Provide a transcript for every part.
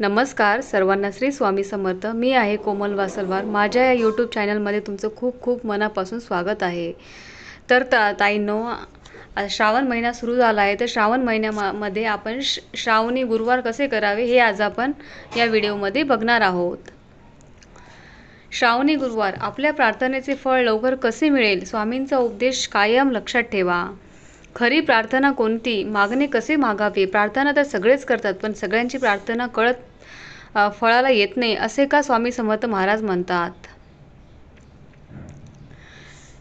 नमस्कार सर्वांना श्री स्वामी समर्थ. मी आहे कोमल वासलवार. माझ्या या यूट्यूब चॅनलमध्ये तुमचं खूप खूप मनापासून स्वागत आहे. तर ता ताईंनो श्रावण महिना सुरू झाला आहे. तर श्रावण महिन्यामध्ये आपण श श्रावणी गुरुवार कसे करावे हे आज आपण या व्हिडिओमध्ये बघणार आहोत. श्रावणी गुरुवार आपल्या प्रार्थनेचे फळ लवकर कसे मिळेल? स्वामींचा उपदेश कायम लक्षात ठेवा. खरी प्रार्थना कोणती? मागणे कसे मागावे? प्रार्थना तर सगळेच करतात पण सगळ्यांची प्रार्थना कळत फळाला येत नाही असे का स्वामी समर्थ महाराज म्हणतात?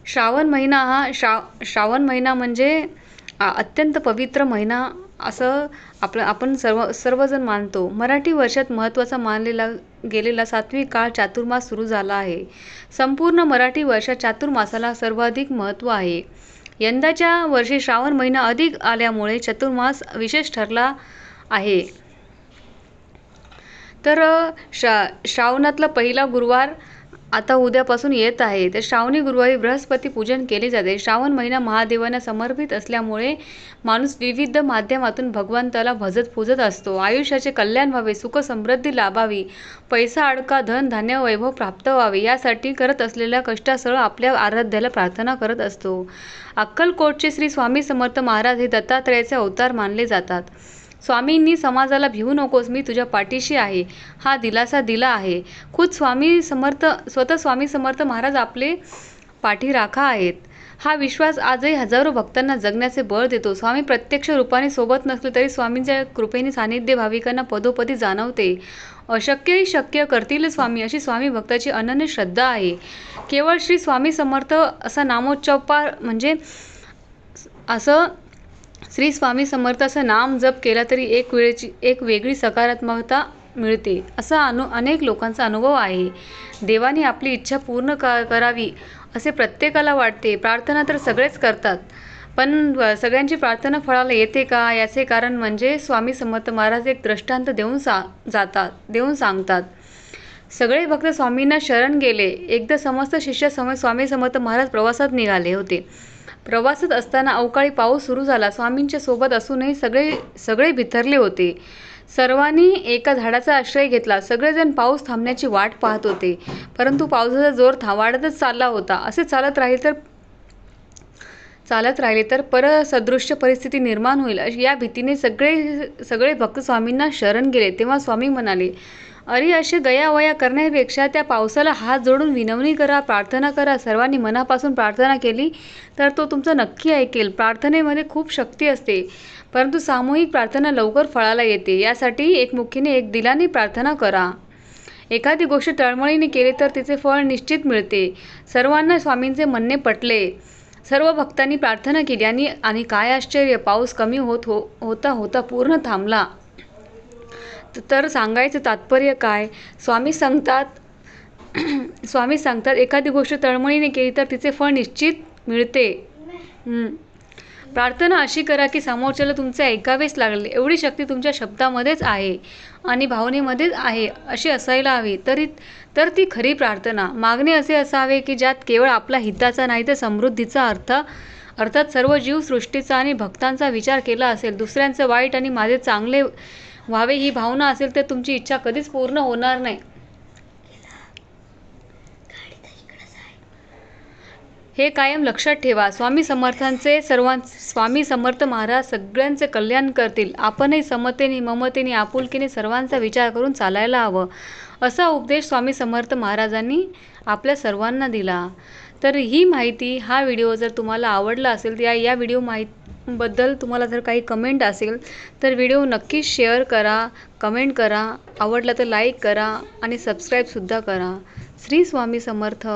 श्रावण महिना हा श्रा श्रावण महिना म्हणजे अत्यंत पवित्र महिना असं आपलं आपण सर्व सर्वजण मानतो. मराठी वर्षात महत्त्वाचा मानलेला गेलेला सात्विक काळ चातुर्मास सुरू झाला आहे. संपूर्ण मराठी वर्षात चातुर्मासाला सर्वाधिक महत्त्व आहे. यंदाच्या वर्षी श्रावण महिना अधिक आल्यामुळे चतुर्मास विशेष ठरला आहे. तर श्रा श्रावणातला पहिला गुरुवार आता उद्यापासून येत आहे. तर श्रावणी गुरुवारी बृहस्पती पूजन केले जाते. श्रावण महिना महादेवांना समर्पित असल्यामुळे माणूस विविध माध्यमातून भगवंताला भजत पूजत असतो. आयुष्याचे कल्याण व्हावे सुख समृद्धी लाभावी पैसा अडका धन धान्य वैभव प्राप्त व्हावे यासाठी करत असलेल्या कष्टासह आपल्या आराध्याला प्रार्थना करत असतो. अक्कलकोटचे श्री स्वामी समर्थ महाराज हे दत्तात्रयाचे अवतार मानले जातात. स्वामींनी समाजाला भिवू नकोस मी तुझ्या पाठीशी आहे. हा दिलासा दिला आहे. खुद स्वामी समर्थ स्वतः स्वामी समर्थ महाराज आपले पाठी राखा आहेत. हा विश्वास आजही हजारो भक्तांना जगण्याचे बळ देतो. स्वामी प्रत्यक्ष रूपाने सोबत नसले तरी स्वामींच्या कृपेने सानिध्य भाविकांना पदोपदी जाणवते. अशक्यही शक्य करतील स्वामी अशी स्वामी भक्ताची अनन्य श्रद्धा आहे. केवळ श्री स्वामी समर्थ असा नामोच्चपार म्हणजे असं श्री स्वामी समर्थ असं नाम जप केला तरी एक वेळेची एक वेगळी सकारात्मकता मिळते. असा अनु अनेक लोकांचा अनुभव आहे. देवाने आपली इच्छा पूर्ण क करावी असे प्रत्येकाला वाटते. प्रार्थना तर सगळेच करतात. पण सगळ्यांची प्रार्थना फळाला येते का? याचे कारण म्हणजे स्वामी समर्थ महाराज एक दृष्टांत देऊन सा जातात देऊन सांगतात. सगळे भक्त स्वामींना शरण गेले. एकदा समस्त शिष्य समय स्वामी समर्थ महाराज प्रवासात निघाले होते. प्रवासात असताना अवकाळी पाऊस सुरू झाला. स्वामींच्या सोबत असूनही सगळे सगळे भितरले होते. सर्वांनी एका झाडाचा आश्रय घेतला. सगळेजण पाऊस थांबण्याची वाट पाहत होते. परंतु पावसाचा जोर था वाढतच चालला होता. असे चालत राहील तर चालत राहिले तर परसदृश्य परिस्थिती निर्माण होईल अशी या भीतीने सगळे सगळे भक्त स्वामींना शरण गेले. तेव्हा स्वामी म्हणाले अरे असे गयावया करण्यापेक्षा त्या पावसाला हात जोडून विनवणी करा प्रार्थना करा. सर्वांनी मनापासून प्रार्थना केली तर तो तुमचं नक्की ऐकेल. प्रार्थनेमध्ये खूप शक्ती असते परंतु सामूहिक प्रार्थना लवकर फळाला येते. यासाठी एकमुखीने एक दिलाने प्रार्थना करा. एखादी गोष्ट तळमळीने केली तर तिचे फळ निश्चित मिळते. सर्वांना स्वामींचे म्हणणे पटले. सर्व भक्तांनी प्रार्थना केली आणि आणि काय आश्चर्य पाऊस कमी होत हो होता होता पूर्ण थांबला. तर सांगायचं तात्पर्य काय? स्वामी सांगतात स्वामी सांगतात एखादी गोष्ट तळमळीने केली तर तिचे फळ निश्चित मिळते. प्रार्थना अशी करा की समोरच्याला तुमचे ऐकावेच लागले. एवढी शक्ती तुमच्या शब्दामध्येच आहे आणि भावनेमध्येच आहे अशी असायला हवी. तरी तर ती खरी प्रार्थना. मागणे असे असावे की ज्यात केवळ आपला हिताचा नाही तर समृद्धीचा अर्थ अर्थात सर्व जीवसृष्टीचा आणि भक्तांचा विचार केला असेल. दुसऱ्यांचं वाईट आणि माझे चांगले व्हावे ही भावना असेल तर तुमची इच्छा कधीच पूर्ण होणार नाही. हे कायम लक्षात ठेवा. स्वामी समर्थांचे सर्वां स्वामी समर्थ महाराज सगळ्यांचे कल्याण करतील. आपणही समतेने ममतेने आपुलकीने सर्वांचा विचार करून चालायला हवं. असा उपदेश स्वामी समर्थ महाराजांनी आपल्या सर्वांना दिला. तर ही माहिती हा व्हिडिओ जर तुम्हाला आवडला असेल तर या या व्हिडिओ माहितीबद्दल तुम्हाला जर काही कमेंट असेल तर व्हिडिओ नक्कीच शेअर करा कमेंट करा आवडला तर लाईक करा आणि सबस्क्राईबसुद्धा करा. श्री स्वामी समर्थ.